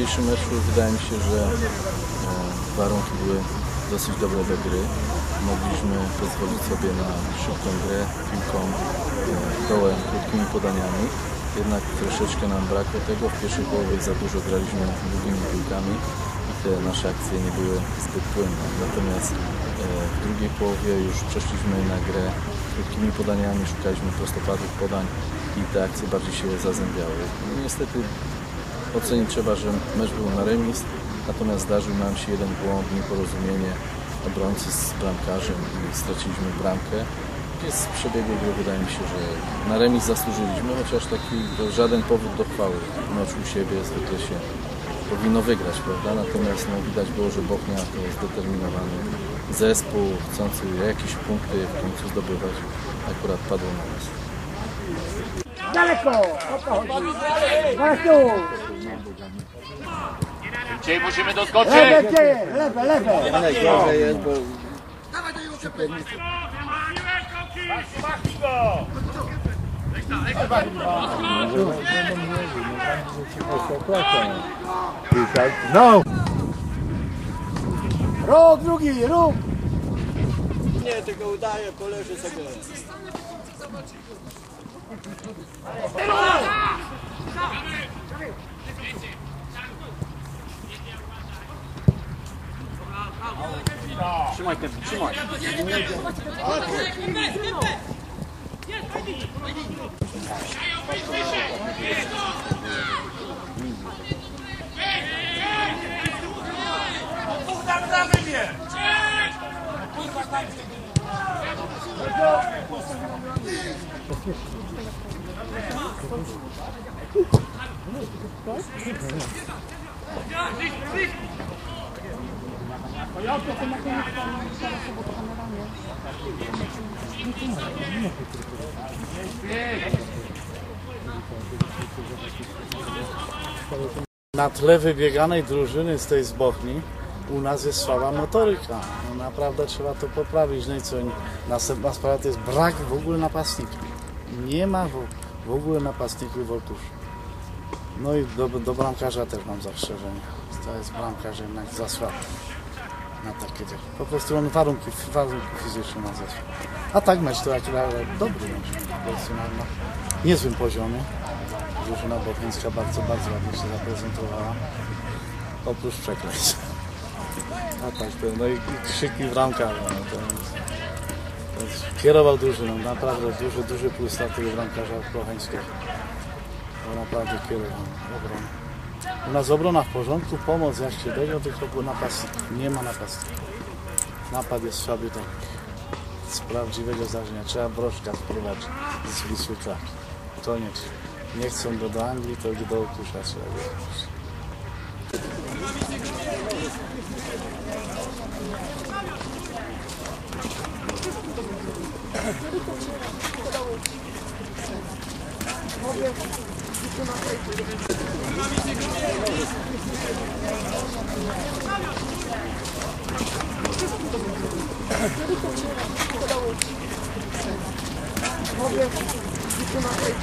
dzisiejszym meczu wydaje mi się, że e, warunki były dosyć dobre do gry. Mogliśmy pozwolić sobie na szybką grę piłką, e, dołem, krótkimi podaniami. Jednak troszeczkę nam brakło tego. W pierwszej połowie za dużo graliśmy długimi piłkami i te nasze akcje nie były zbyt płynne. Natomiast e, w drugiej połowie już przeszliśmy na grę krótkimi podaniami, szukaliśmy prostopadłych podań i te akcje bardziej się zazębiały. Niestety ocenić trzeba, że mecz był na remis, natomiast zdarzył nam się jeden błąd, nieporozumienie obrońcy z bramkarzem i straciliśmy bramkę. Jest przebiegu gry wydaje mi się, że na remis zasłużyliśmy, chociaż taki żaden powód do chwały. Mecz u siebie zwykle się powinno wygrać, prawda? Natomiast no, widać było, że Bochnia to jest zdeterminowany zespół, chcący jakieś punkty w końcu zdobywać. Akurat padło na nas. Daleko! O tu! Dzisiaj musimy doskoczyć. Lewe dzieje! Lewe, lewe! Najgorzej jest, bo No! Rób drugi, rób! Nie, tylko udaję, poleży sobie. Trzymaj ten, trzymaj. Na tle wybieganej drużyny z tej z Bochni u nas jest słaba motoryka. No naprawdę trzeba to poprawić. No i co, następna sprawa to jest brak w ogóle napastnika. Nie ma w, ogóle napastników w Olkuszu. No i do, do bramkarza też mam zastrzeżenie. To jest bramkarz jednak za słaby na takie. Po prostu on warunki, warunki fizyczne ma słabe. A tak mecz to akurat dobry mecz. Po prostu na, na niezłym poziomie. Drużyna bocheńska bardzo, bardzo ładnie się zaprezentowała. Oprócz przekleństw. A tak, to, no i, i krzyki bramkarza. No to to kierował drużyną, naprawdę duży, duży plus dla tego bramkarza bocheńskiego. Bo naprawdę kierował. U nas obrona w porządku, pomoc się tego, tylko był napastnik. Nie ma napastnika. Napad jest słaby tak z prawdziwego zdarzenia. Trzeba broszka wprowadzić z Wisły Kraków. Koniecznie. Nie chcą go do Anglii, to do Okusza trzeba go. Mogę, tylko na tej